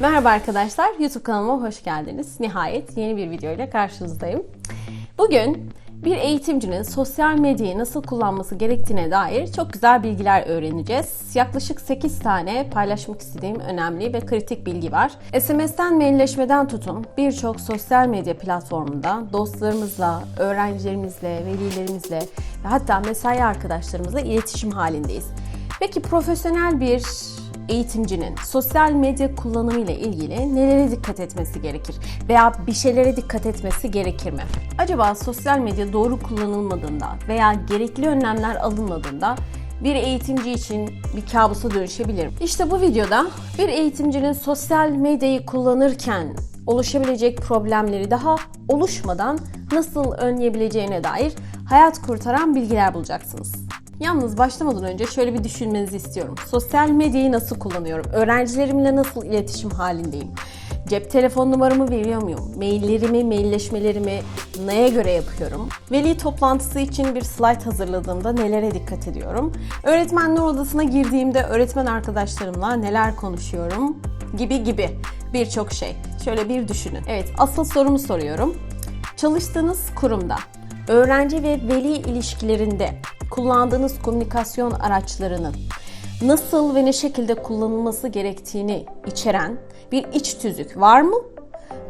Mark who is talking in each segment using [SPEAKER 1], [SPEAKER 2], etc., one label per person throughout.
[SPEAKER 1] Merhaba arkadaşlar, YouTube kanalıma hoş geldiniz. Nihayet yeni bir video ile karşınızdayım. Bugün bir eğitimcinin sosyal medyayı nasıl kullanması gerektiğine dair çok güzel bilgiler öğreneceğiz. Yaklaşık 8 tane paylaşmak istediğim önemli ve kritik bilgi var. SMS'ten mailleşmeden tutun birçok sosyal medya platformunda dostlarımızla, öğrencilerimizle, velilerimizle ve hatta mesai arkadaşlarımızla iletişim halindeyiz. Peki profesyonel bir eğitimcinin sosyal medya kullanımı ile ilgili nelere dikkat etmesi gerekir veya bir şeylere dikkat etmesi gerekir mi? Acaba sosyal medya doğru kullanılmadığında veya gerekli önlemler alınmadığında bir eğitimci için bir kabusa dönüşebilir mi? İşte bu videoda bir eğitimcinin sosyal medyayı kullanırken oluşabilecek problemleri daha oluşmadan nasıl önleyebileceğine dair hayat kurtaran bilgiler bulacaksınız. Yalnız başlamadan önce şöyle bir düşünmenizi istiyorum. Sosyal medyayı nasıl kullanıyorum? Öğrencilerimle nasıl iletişim halindeyim? Cep telefon numaramı veriyor muyum? Maillerimi, mailleşmelerimi neye göre yapıyorum? Veli toplantısı için bir slide hazırladığımda nelere dikkat ediyorum? Öğretmenler odasına girdiğimde öğretmen arkadaşlarımla neler konuşuyorum? Gibi gibi birçok şey. Şöyle bir düşünün. Evet, asıl sorumu soruyorum. Çalıştığınız kurumda öğrenci ve veli ilişkilerinde kullandığınız komünikasyon araçlarının nasıl ve ne şekilde kullanılması gerektiğini içeren bir iç tüzük var mı?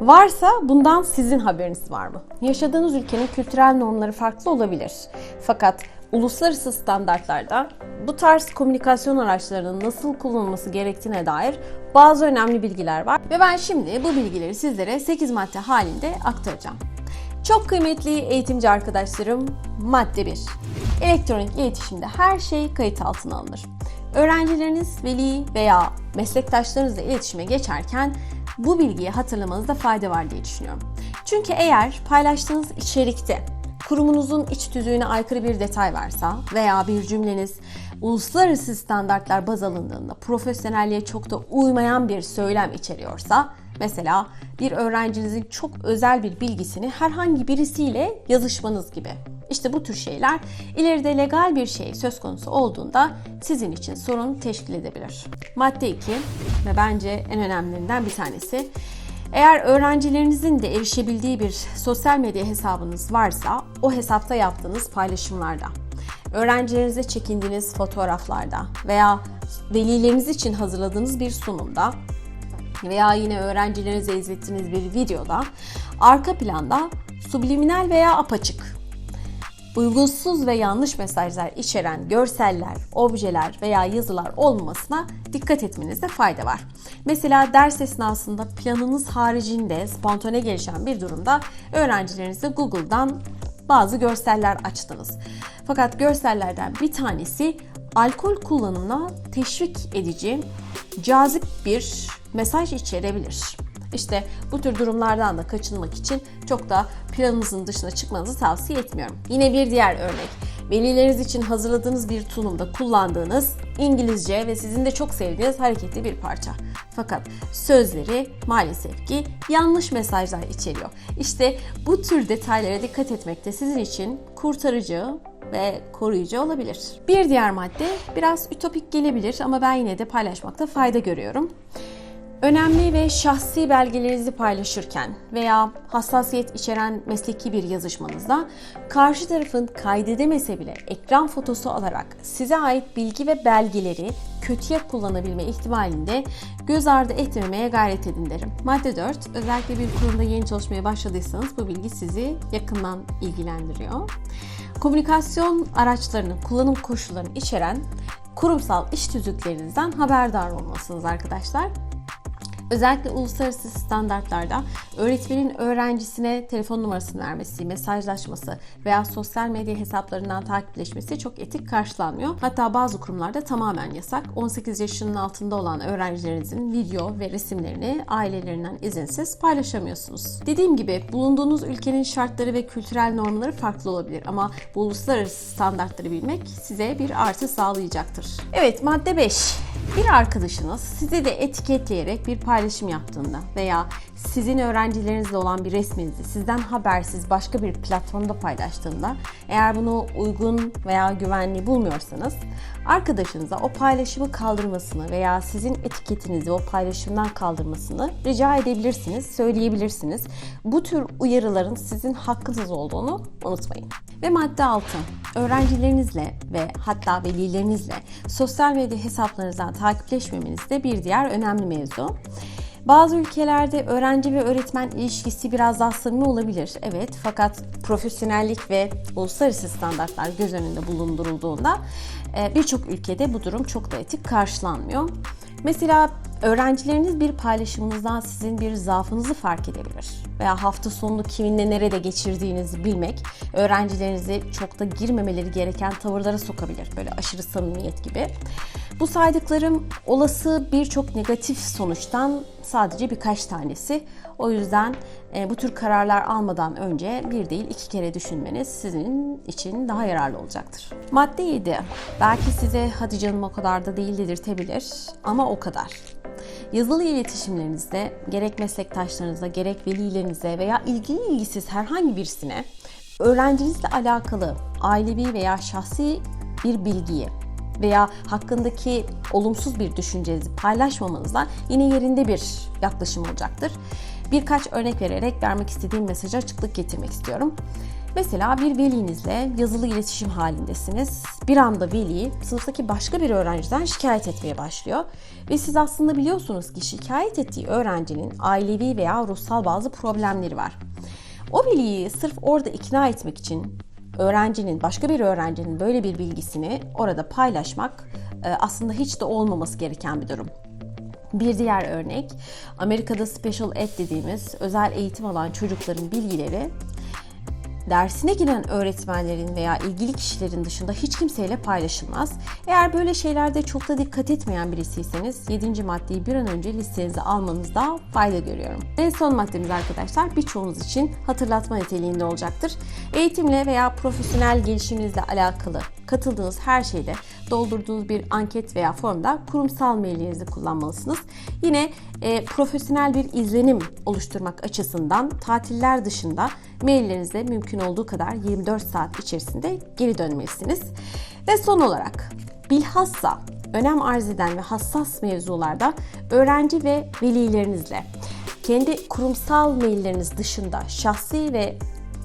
[SPEAKER 1] Varsa bundan sizin haberiniz var mı? Yaşadığınız ülkenin kültürel normları farklı olabilir. Fakat uluslararası standartlarda bu tarz komünikasyon araçlarının nasıl kullanılması gerektiğine dair bazı önemli bilgiler var. Ve ben şimdi bu bilgileri sizlere 8 madde halinde aktaracağım. Çok kıymetli eğitimci arkadaşlarım, madde 1. Elektronik iletişimde her şey kayıt altına alınır. Öğrencileriniz, veli veya meslektaşlarınızla iletişime geçerken bu bilgiyi hatırlamanızda fayda var diye düşünüyorum. Çünkü eğer paylaştığınız içerikte kurumunuzun iç tüzüğüne aykırı bir detay varsa veya bir cümleniz uluslararası standartlar baz alındığında profesyonelliğe çok da uymayan bir söylem içeriyorsa Mesela bir öğrencinizin çok özel bir bilgisini herhangi birisiyle yazışmanız gibi. İşte bu tür şeyler ileride legal bir şey söz konusu olduğunda sizin için sorun teşkil edebilir. Madde 2 ve bence en önemlilerinden bir tanesi. Eğer öğrencilerinizin de erişebildiği bir sosyal medya hesabınız varsa o hesapta yaptığınız paylaşımlarda, öğrencilerinize çekindiğiniz fotoğraflarda veya velileriniz için hazırladığınız bir sunumda veya yine öğrencilerinize izlettiğiniz bir videoda arka planda subliminal veya apaçık uygunsuz ve yanlış mesajlar içeren görseller, objeler veya yazılar olmamasına dikkat etmenizde fayda var. Mesela ders esnasında planınız haricinde spontane gelişen bir durumda öğrencilerinize Google'dan bazı görseller açtınız. Fakat görsellerden bir tanesi alkol kullanımına teşvik edici, cazip bir mesaj içerebilir. İşte bu tür durumlardan da kaçınmak için çok da planınızın dışına çıkmanızı tavsiye etmiyorum. Yine bir diğer örnek. Velileriniz için hazırladığınız bir sunumda kullandığınız İngilizce ve sizin de çok sevdiğiniz hareketli bir parça. Fakat sözleri maalesef ki yanlış mesajlar içeriyor. İşte bu tür detaylara dikkat etmek de sizin için kurtarıcı ve koruyucu olabilir. Bir diğer madde biraz ütopik gelebilir ama ben yine de paylaşmakta fayda görüyorum. Önemli ve şahsi belgelerinizi paylaşırken veya hassasiyet içeren mesleki bir yazışmanızda karşı tarafın kaydedemese bile ekran fotosu alarak size ait bilgi ve belgeleri kötüye kullanabilme ihtimalinde göz ardı etmemeye gayret edin derim. Madde 4. Özellikle bir kurumda yeni çalışmaya başladıysanız bu bilgi sizi yakından ilgilendiriyor. Komünikasyon araçlarının kullanım koşullarını içeren kurumsal iş tüzüklerinizden haberdar olmalısınız arkadaşlar. Özellikle uluslararası standartlarda öğretmenin öğrencisine telefon numarasını vermesi, mesajlaşması veya sosyal medya hesaplarından takipleşmesi çok etik karşılanmıyor. Hatta bazı kurumlarda tamamen yasak. 18 yaşının altında olan öğrencilerinizin video ve resimlerini ailelerinden izinsiz paylaşamıyorsunuz. Dediğim gibi bulunduğunuz ülkenin şartları ve kültürel normları farklı olabilir ama bu uluslararası standartları bilmek size bir artı sağlayacaktır. Evet madde 5. Bir arkadaşınız sizi de etiketleyerek bir paylaşım yaptığında veya sizin öğrencilerinizle olan bir resminizi sizden habersiz başka bir platformda paylaştığında eğer bunu uygun veya güvenli bulmuyorsanız arkadaşınıza o paylaşımı kaldırmasını veya sizin etiketinizi o paylaşımdan kaldırmasını rica edebilirsiniz, söyleyebilirsiniz. Bu tür uyarıların sizin hakkınız olduğunu unutmayın. Ve madde 6. Öğrencilerinizle ve hatta velilerinizle sosyal medya hesaplarınızdan takipleşmemeniz de bir diğer önemli mevzu. Bazı ülkelerde öğrenci ve öğretmen ilişkisi biraz daha samimi olabilir. Evet fakat profesyonellik ve uluslararası standartlar göz önünde bulundurulduğunda e, birçok ülkede bu durum çok da etik karşılanmıyor. Mesela öğrencileriniz bir paylaşımınızdan sizin bir zaafınızı fark edebilir. Veya hafta sonunu kiminle nerede geçirdiğinizi bilmek öğrencilerinizi çok da girmemeleri gereken tavırlara sokabilir. Böyle aşırı samimiyet gibi. Bu saydıklarım olası birçok negatif sonuçtan sadece birkaç tanesi. O yüzden e, bu tür kararlar almadan önce bir değil iki kere düşünmeniz sizin için daha yararlı olacaktır. Madde 7. Belki size hadi canım o kadar da değil dedirtebilir ama o kadar. Yazılı iletişimlerinizde gerek meslektaşlarınıza gerek velilerinize veya ilgili ilgisiz herhangi birisine öğrencinizle alakalı ailevi veya şahsi bir bilgiyi veya hakkındaki olumsuz bir düşüncenizi paylaşmamanızdan yine yerinde bir yaklaşım olacaktır. Birkaç örnek vererek vermek istediğim mesaja açıklık getirmek istiyorum. Mesela bir velinizle yazılı iletişim halindesiniz. Bir anda veli sınıftaki başka bir öğrenciden şikayet etmeye başlıyor. Ve siz aslında biliyorsunuz ki şikayet ettiği öğrencinin ailevi veya ruhsal bazı problemleri var. O veliyi sırf orada ikna etmek için öğrencinin, başka bir öğrencinin böyle bir bilgisini orada paylaşmak e, aslında hiç de olmaması gereken bir durum. Bir diğer örnek, Amerika'da special ed dediğimiz özel eğitim alan çocukların bilgileri dersine giren öğretmenlerin veya ilgili kişilerin dışında hiç kimseyle paylaşılmaz. Eğer böyle şeylerde çok da dikkat etmeyen birisiyseniz 7. maddeyi bir an önce listenize almanızda fayda görüyorum. En son maddemiz arkadaşlar birçoğunuz için hatırlatma niteliğinde olacaktır. Eğitimle veya profesyonel gelişiminizle alakalı katıldığınız her şeyde doldurduğunuz bir anket veya formda kurumsal maillerinizi kullanmalısınız. Yine e, profesyonel bir izlenim oluşturmak açısından tatiller dışında maillerinize mümkün olduğu kadar 24 saat içerisinde geri dönmelisiniz. Ve son olarak bilhassa önem arz eden ve hassas mevzularda öğrenci ve velilerinizle kendi kurumsal mailleriniz dışında şahsi ve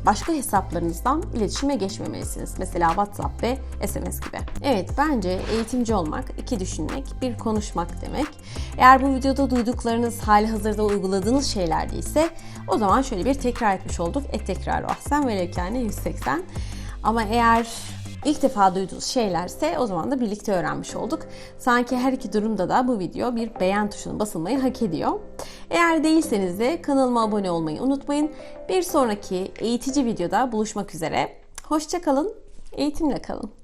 [SPEAKER 1] başka hesaplarınızdan iletişime geçmemelisiniz. Mesela WhatsApp ve SMS gibi. Evet bence eğitimci olmak iki düşünmek, bir konuşmak demek. Eğer bu videoda duyduklarınız hali hazırda uyguladığınız şeyler değilse o zaman şöyle bir tekrar etmiş olduk. Et tekrar ahsen ve lekane 180. Ama eğer ilk defa duyduğunuz şeylerse o zaman da birlikte öğrenmiş olduk. Sanki her iki durumda da bu video bir beğen tuşuna basılmayı hak ediyor. Eğer değilseniz de kanalıma abone olmayı unutmayın. Bir sonraki eğitici videoda buluşmak üzere. Hoşçakalın, eğitimle kalın.